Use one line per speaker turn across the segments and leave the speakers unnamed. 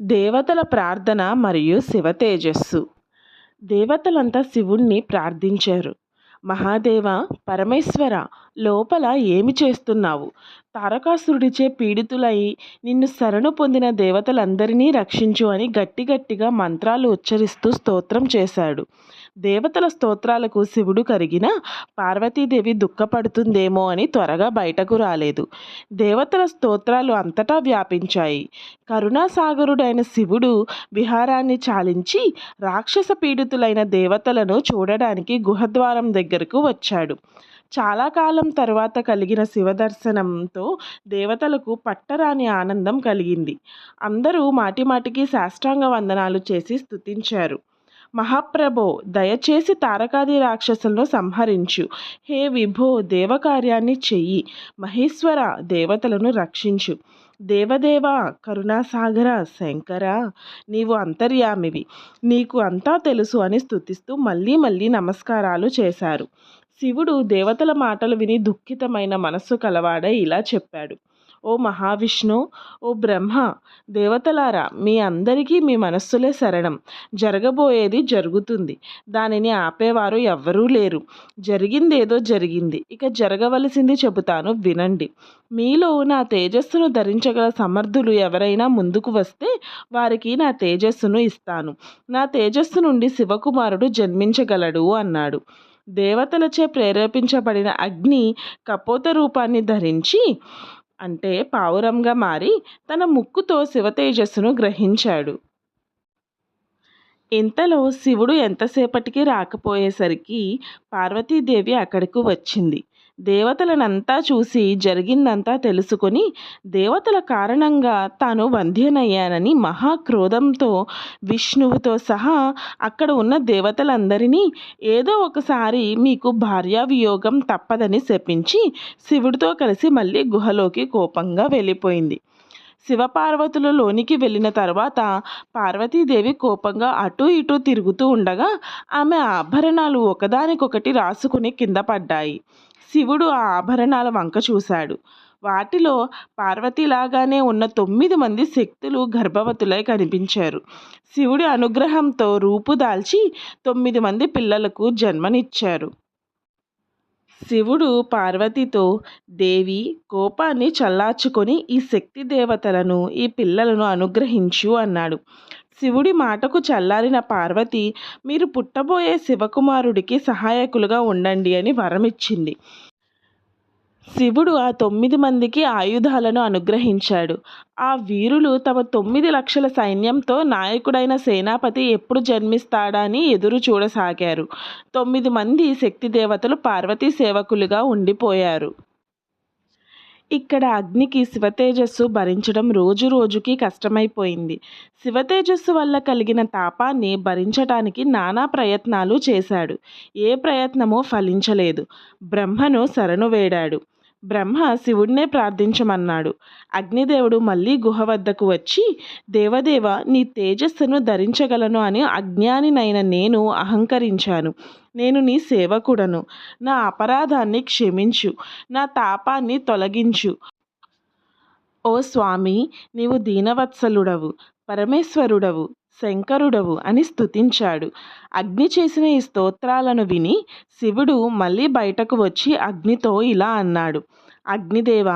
దేవతల ప్రార్థన మరియు శివ తేజస్సు. దేవతలంతా శివుణ్ణి ప్రార్థించారు. మహాదేవ పరమేశ్వర లోపల ఏమి చేస్తున్నావు? తారకాసురుడిచే పీడితులై నిన్ను శరణు పొందిన దేవతలందరినీ రక్షించు అని గట్టి గట్టిగా మంత్రాలు ఉచ్చరిస్తూ స్తోత్రం చేశాడు. దేవతల స్తోత్రాలకు శివుడు కరిగిన పార్వతీదేవి దుఃఖపడుతుందేమో అని త్వరగా బయటకు రాలేదు. దేవతల స్తోత్రాలు అంతటా వ్యాపించాయి. కరుణాసాగరుడైన శివుడు విహారాన్ని చాలించి రాక్షస పీడితులైన దేవతలను చూడడానికి గుహద్వారం దగ్గరకు వచ్చాడు. చాలా కాలం తర్వాత కలిగిన శివదర్శనంతో దేవతలకు పట్టరాని ఆనందం కలిగింది. అందరూ మాటిమాటికి సాష్టాంగ వందనాలు చేసి స్తుతించారు. మహాప్రభో దయచేసి తారకాది రాక్షసులను సంహరించు. హే విభో దేవకార్యాన్ని చెయ్యి. మహేశ్వర దేవతలను రక్షించు. దేవదేవ కరుణాసాగర శంకర నీవు అంతర్యామివి. నీకు అంతా తెలుసు అని స్తుతిస్తూ మళ్ళీ మళ్ళీ నమస్కారాలు చేశారు. శివుడు దేవతల మాటలు విని దుఃఖితమైన మనస్సు కలవాడై ఇలా చెప్పాడు. ఓ మహావిష్ణు ఓ బ్రహ్మ దేవతలారా మీ అందరికీ మీ మనస్సులే శరణం. జరగబోయేది జరుగుతుంది. దానిని ఆపేవారు ఎవ్వరూ లేరు. జరిగిందేదో జరిగింది. ఇక జరగవలసింది చెబుతాను వినండి. మీలో నా తేజస్సును ధరించగల సమర్థులు ఎవరైనా ముందుకు వస్తే వారికి నా తేజస్సును ఇస్తాను. నా తేజస్సు నుండి శివకుమారుడు జన్మించగలడు అన్నాడు. దేవతలచే ప్రేరేపించబడిన అగ్ని కపోత రూపాన్ని ధరించి అంటే పావురంగా మారి తన ముక్కుతో శివతేజస్సును గ్రహించాడు. ఇంతలో శివుడు ఎంతసేపటికి రాకపోయేసరికి పార్వతీదేవి అక్కడికి వచ్చింది. దేవతలనంతా చూసి జరిగిందంతా తెలుసుకొని దేవతల కారణంగా తాను వంధ్యనయ్యానని మహాక్రోధంతో విష్ణువుతో సహా అక్కడ ఉన్న దేవతలందరినీ ఏదో ఒకసారి మీకు భార్యావియోగం తప్పదని శపించి శివుడితో కలిసి మళ్ళీ గుహలోకి కోపంగా వెళ్ళిపోయింది. శివపార్వతులు లోనికి వెళ్ళిన తర్వాత పార్వతీదేవి కోపంగా అటూ ఇటూ తిరుగుతూ ఉండగా ఆమె ఆభరణాలు ఒకదానికొకటి రాసుకుని కింద పడ్డాయి. శివుడు ఆ ఆభరణాల వంక చూశాడు. వాటిలో పార్వతిలాగానే ఉన్న తొమ్మిది మంది శక్తులు గర్భవతులై కనిపించారు. శివుడి అనుగ్రహంతో రూపుదాల్చి తొమ్మిది మంది పిల్లలకు జన్మనిచ్చారు. శివుడు పార్వతితో దేవి కోపాన్ని చల్లార్చుకొని ఈ శక్తి దేవతలను ఈ పిల్లలను అనుగ్రహించు అన్నాడు. శివుడి మాటకు చల్లారిన పార్వతి మీరు పుట్టబోయే శివకుమారుడికి సహాయకులుగా ఉండండి అని వరమిచ్చింది. శివుడు ఆ తొమ్మిది మందికి ఆయుధాలను అనుగ్రహించాడు. ఆ వీరులు తమ తొమ్మిది లక్షల సైన్యంతో నాయకుడైన సేనాపతి ఎప్పుడు జన్మిస్తాడని ఎదురు చూడసాగారు. తొమ్మిది మంది శక్తి దేవతలు పార్వతీ సేవకులుగా ఉండిపోయారు. ఇక్కడ అగ్నికి శివతేజస్సు భరించడం రోజు రోజుకి కష్టమైపోయింది. శివతేజస్సు వల్ల కలిగిన తాపాన్ని భరించటానికి నానా ప్రయత్నాలు చేశాడు. ఏ ప్రయత్నమూ ఫలించలేదు. బ్రహ్మను శరణు వేడాడు. బ్రహ్మ శివుడినే ప్రార్థించమన్నాడు. అగ్నిదేవుడు మళ్ళీ గుహ వద్దకు వచ్చి దేవదేవ నీ తేజస్సును ధరించగలను అని అజ్ఞానినైన నేను అహంకరించాను. నేను నీ సేవకుడను. నా అపరాధాన్ని క్షమించు. నా తాపాన్ని తొలగించు. ఓ స్వామి నీవు దీనవత్సలుడవు పరమేశ్వరుడవు. శంకరుడవు అని స్తుతించాడు. అగ్ని చేసిన ఈ స్తోత్రాలను విని శివుడు మళ్ళీ బయటకు వచ్చి అగ్నితో ఇలా అన్నాడు. అగ్నిదేవ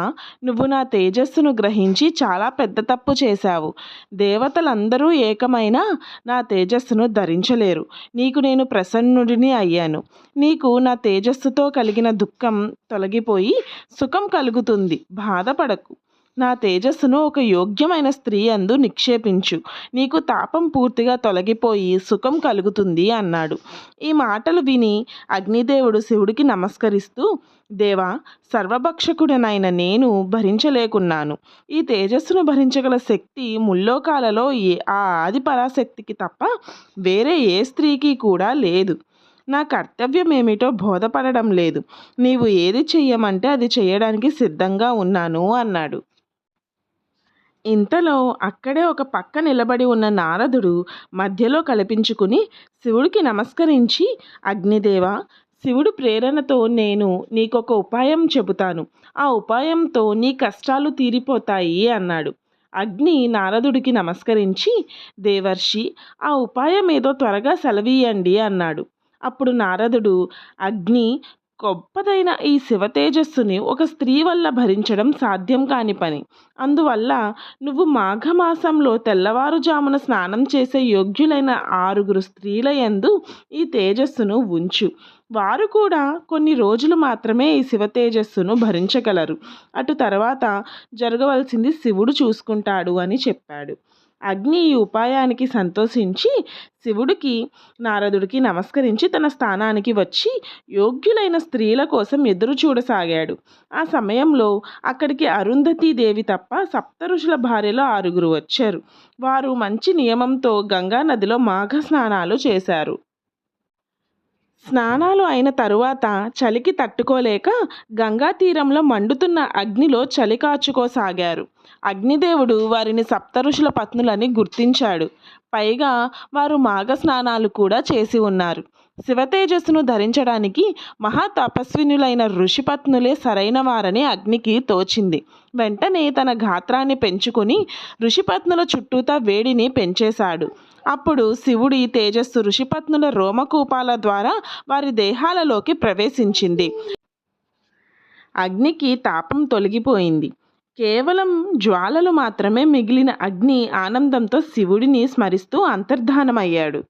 నువ్వు నా తేజస్సును గ్రహించి చాలా పెద్ద తప్పు చేశావు. దేవతలందరూ ఏకమైన నా తేజస్సును ధరించలేరు. నీకు నేను ప్రసన్నుడిని అయ్యాను. నీకు నా తేజస్సుతో కలిగిన దుఃఖం తొలగిపోయి సుఖం కలుగుతుంది. బాధపడకు. నా తేజస్సును ఒక యోగ్యమైన స్త్రీ అందు నిక్షేపించు. నీకు తాపం పూర్తిగా తొలగిపోయి సుఖం కలుగుతుంది అన్నాడు. ఈ మాటలు విని అగ్నిదేవుడు శివుడికి నమస్కరిస్తూ దేవా సర్వభక్షకుడనైన నేను భరించలేకున్నాను. ఈ తేజస్సును భరించగల శక్తి ముల్లోకాలలో ఏ ఆ ఆది పరాశక్తికి తప్ప వేరే ఏ స్త్రీకి కూడా లేదు. నా కర్తవ్యం ఏమిటో బోధపడడం లేదు. నీవు ఏది చెయ్యమంటే అది చేయడానికి సిద్ధంగా ఉన్నాను అన్నాడు. ఇంతలో అక్కడే ఒక పక్క నిలబడి ఉన్న నారదుడు మధ్యలో కల్పించుకుని శివుడికి నమస్కరించి అగ్నిదేవ శివుడు ప్రేరణతో నేను నీకొక ఉపాయం చెబుతాను. ఆ ఉపాయంతో నీ కష్టాలు తీరిపోతాయి అన్నాడు. అగ్ని నారదుడికి నమస్కరించి దేవర్షి ఆ ఉపాయం ఏదో త్వరగా సెలవీయండి అన్నాడు. అప్పుడు నారదుడు అగ్ని గొప్పదైన ఈ శివతేజస్సుని ఒక స్త్రీ వల్ల భరించడం సాధ్యం కాని పని. అందువల్ల నువ్వు మాఘమాసంలో తెల్లవారుజామున స్నానం చేసే యోగ్యులైన ఆరుగురు స్త్రీల యందు ఈ తేజస్సును ఉంచు. వారు కూడా కొన్ని రోజులు మాత్రమే ఈ శివ తేజస్సును భరించగలరు. అటు తర్వాత జరగవలసింది శివుడు చూసుకుంటాడు అని చెప్పాడు. అగ్ని ఈ ఉపాయానికి సంతోషించి శివుడికి నారదుడికి నమస్కరించి తన స్థానానికి వచ్చి యోగ్యులైన స్త్రీల కోసం ఎదురు చూడసాగాడు. ఆ సమయంలో అక్కడికి అరుంధతీ దేవి తప్ప సప్త ఋషుల భార్యలో ఆరుగురు వచ్చారు. వారు మంచి నియమంతో గంగా నదిలో మాఘ స్నానాలు చేశారు. స్నానాలు అయిన తరువాత చలికి తట్టుకోలేక గంగా తీరంలో మండుతున్న అగ్నిలో చలి కాచుకోసాగారు. అగ్నిదేవుడు వారిని సప్తఋషుల పత్నులని గుర్తించాడు. పైగా వారు మాఘ స్నానాలు కూడా చేసి ఉన్నారు. శివతేజస్సును ధరించడానికి మహా తపస్వినులైన ఋషిపత్నులే సరైన వారని అగ్నికి తోచింది. వెంటనే తన గాత్రాన్ని పెంచుకొని ఋషిపత్నుల చుట్టూతా వేడిని పెంచేశాడు. అప్పుడు శివుడి తేజస్సు ఋషిపత్నుల రోమకూపాల ద్వారా వారి దేహాలలోకి ప్రవేశించింది. అగ్నికి తాపం తొలగిపోయింది. కేవలం జ్వాలలు మాత్రమే మిగిలిన అగ్ని ఆనందంతో శివుడిని స్మరిస్తూ అంతర్ధానమయ్యాడు.